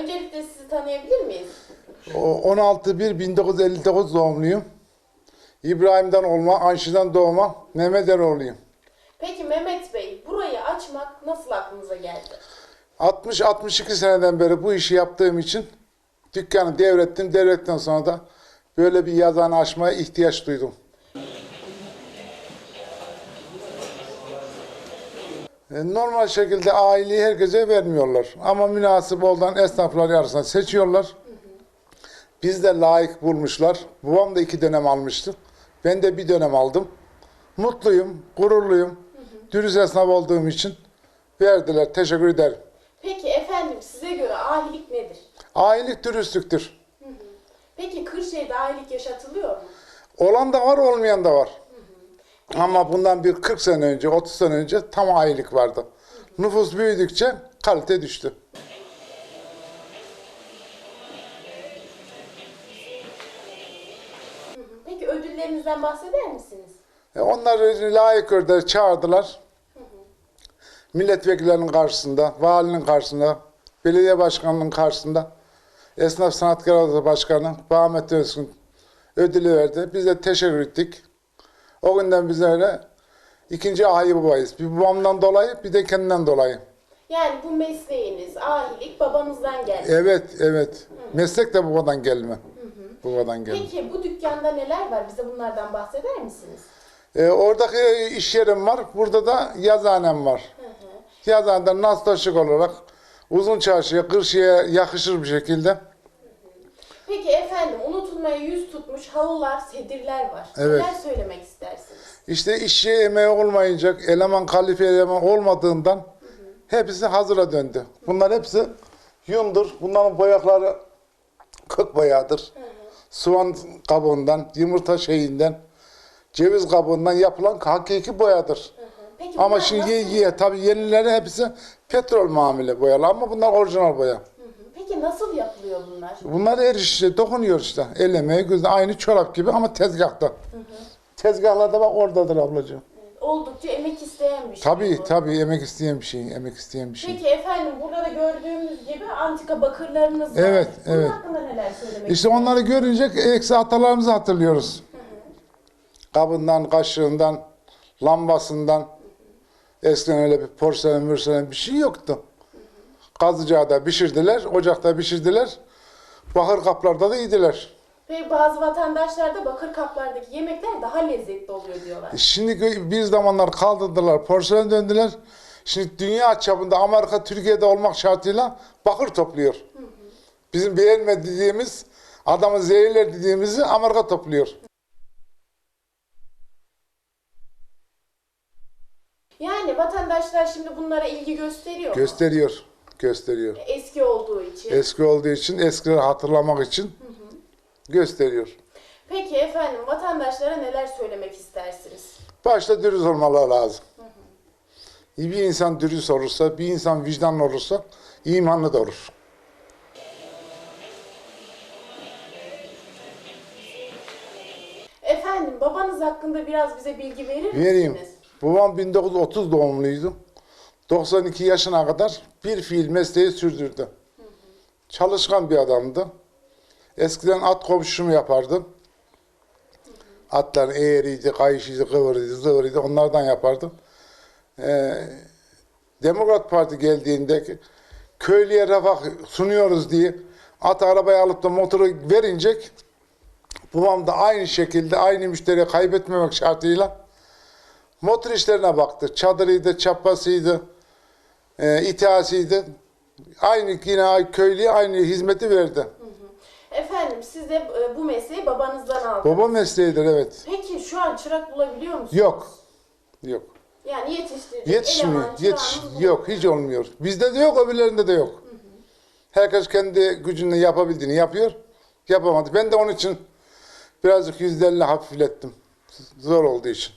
Öncelikle sizi tanıyabilir miyiz? O 16-1-1959 doğumluyum. İbrahim'den olma, Ayşe'den doğma, Mehmet Eroğlu'yum. Peki Mehmet Bey, burayı açmak nasıl aklınıza geldi? 60-62 seneden beri bu işi yaptığım için dükkanı devrettim. Devrettikten sonra da böyle bir yazanı açmaya ihtiyaç duydum. Normal şekilde aileyi herkese vermiyorlar. Ama münasip olan esnaflar arasında seçiyorlar. Biz de layık bulmuşlar. Babam da iki dönem almıştı. Ben de bir dönem aldım. Mutluyum, gururluyum. Dürüst esnaf olduğum için verdiler. Teşekkür ederim. Peki efendim size göre ahilik nedir? Ailelik dürüstlüktür. Peki Kırşehir'de ahilik yaşatılıyor mu? Olan da var, olmayan da var. Ama bundan bir 40 sene önce, 30 sene önce tam ailelik vardı. Nüfus büyüdükçe kalite düştü. Peki ödüllerinizden bahseder misiniz? E, Onları layık gördüler, çağırdılar. Milletvekillerinin karşısında, valinin karşısında, belediye başkanının karşısında, Esnaf Sanatkar Odası Başkanı Bahmet Özgün ödülü verdi. Biz de teşekkür ettik. O günden biz öyle ikinci ahi babayız. Bir babamdan dolayı bir de kendinden dolayı. Yani bu mesleğiniz, ahilik babanızdan geldi. Evet, evet. Meslek de babadan gelme. Babadan gelme. Peki bu dükkanda neler var? Bize bunlardan bahseder misiniz? E, oradaki iş yerim var. Burada da yazıhanem var. Yazıhanede nas taşık olarak uzun çarşıya, Kırşehir'e yakışır bir şekilde. Peki efendim unutulmaya yüz tutmuş halılar, sedirler var. Evet. Neler söylemek istersiniz? İşte işçi emeği olmayınca, eleman kalifiye eleman olmadığından hepsi hazıra döndü. Bunlar hepsi yundur. Bunların boyakları kök boyadır. Soğan kabuğundan, yumurta şeyinden, ceviz kabuğundan yapılan hakiki boyadır. Peki Ama şimdi nasıl- tabii yenileri hepsi petrol mamule boyalı ama bunlar orijinal boya. Hı hı. Peki nasıl yapılıyor bunlar? Bunlar işte dokunuyor işte. El emeği gözle aynı çorap gibi ama tezgahta. Tezgahlarda bak oradadır ablacığım. Oldukça emek isteyen bir şey Tabii bu. tabii emek isteyen bir şey, emek isteyen bir şey. Peki efendim burada da gördüğümüz gibi antika bakırlarınız var. Evet, Bunun evet. hakkında neler söylemek İşte onları görünce eksi atalarımızı hatırlıyoruz. Kabından, kaşığından, lambasından. Eskiden öyle bir porselen, mürselen bir şey yoktu. Kazıcada pişirdiler, ocakta pişirdiler. Bakır kaplarda da yediler. Ve bazı vatandaşlar da bakır kaplardaki yemekler daha lezzetli oluyor diyorlar. Şimdi bir zamanlar kaldırdılar, porselen döndüler. Şimdi dünya çapında Amerika, Türkiye'de olmak şartıyla bakır topluyor. Bizim beğenmediğimiz, adamı zehirler dediğimizi Amerika topluyor. Yani vatandaşlar şimdi bunlara ilgi gösteriyor mu? Gösteriyor, gösteriyor. Eski olduğu için. Eski olduğu için, eskileri hatırlamak için gösteriyor. Peki efendim vatandaşlara neler söylemek istersiniz? Başta dürüst olmaları lazım. Bir insan dürüst olursa, bir insan vicdanlı olursa imanlı da olur. Efendim babanız hakkında biraz bize bilgi verir misiniz? Vereyim. Babam 1930 doğumluydu. 92 yaşına kadar bir fiil mesleği sürdürdü. Çalışkan bir adamdı. Eskiden at komşumu yapardı. Atlar eğriydi, kayışıydı, kıvırıydı, zıvırıydı onlardan yapardı. Ee, Demokrat Parti geldiğinde köylüye refah sunuyoruz diye at arabaya alıp da motoru verince babam da aynı şekilde aynı müşteriyi kaybetmemek şartıyla motor işlerine baktı. Çadırıydı, çapasıydı, e, ithasıydı. Aynı yine köylüye aynı hizmeti verdi. Efendim siz de e, bu mesleği babanızdan aldınız. Baba mesleğidir evet. Peki şu an çırak bulabiliyor musunuz? Yok. Yok. Yani yetiştirecek Yetişmiyor. eleman, Yetiş çırağınız yok hiç olmuyor. Bizde de yok, öbürlerinde de yok. Herkes kendi gücünle yapabildiğini yapıyor. Yapamadı. Ben de onun için birazcık yüzde elli hafiflettim. Zor olduğu için.